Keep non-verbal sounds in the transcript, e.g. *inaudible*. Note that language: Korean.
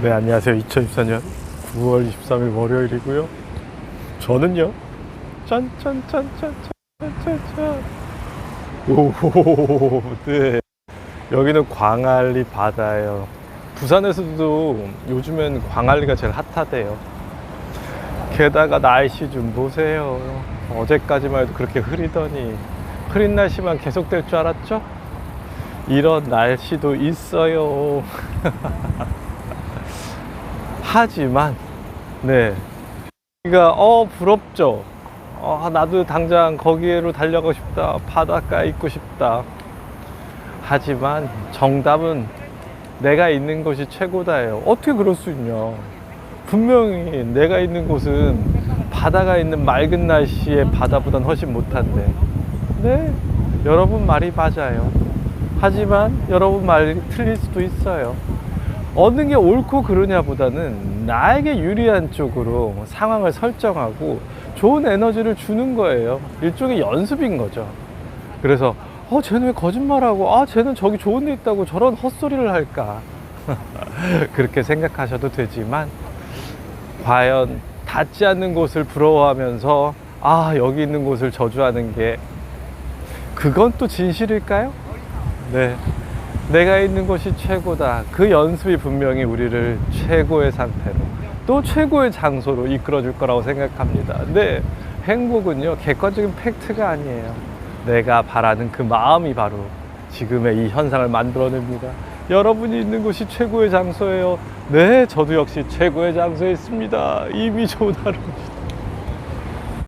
네, 안녕하세요. 2024년 9월 23일 월요일이고요. 저는요. 짠짠짠짠짠짠짠. 오, 네. 여기는 광안리 바다예요. 부산에서도 요즘엔 광안리가 제일 핫하대요. 게다가 날씨 좀 보세요. 어제까지만 해도 그렇게 흐리더니 흐린 날씨만 계속될 줄 알았죠? 이런 날씨도 있어요. *laughs* 하지만 네. 우리가 어 부럽죠. 어, 나도 당장 거기로 달려가고 싶다. 바닷가에 있고 싶다. 하지만 정답은 내가 있는 곳이 최고다예요. 어떻게 그럴 수 있냐? 분명히 내가 있는 곳은 바다가 있는 맑은 날씨에 바다보단 훨씬 못한데. 네 여러분 말이 맞아요. 하지만 여러분 말이 틀릴 수도 있어요 어느 게 옳고 그르냐 보다는 나에게 유리한 쪽으로 상황을 설정하고 좋은 에너지를 주는 거예요. 일종의 연습인 거죠. 그래서 어 쟤는 왜 거짓말하고 아 쟤는 저기 좋은 데 있다고 저런 헛소리를 할까 *laughs* 그렇게 생각하셔도 되지만 과연 닿지 않는 곳을 부러워하면서 아 여기 있는 곳을 저주하는 게 그건 또 진실일까요? 네. 내가 있는 곳이 최고다. 그 연습이 분명히 우리를 최고의 상태로 또 최고의 장소로 이끌어 줄 거라고 생각합니다. 근데 행복은요, 객관적인 팩트가 아니에요. 내가 바라는 그 마음이 바로 지금의 이 현상을 만들어냅니다. 여러분이 있는 곳이 최고의 장소예요. 네, 저도 역시 최고의 장소에 있습니다. 이미 좋은 하루입니다.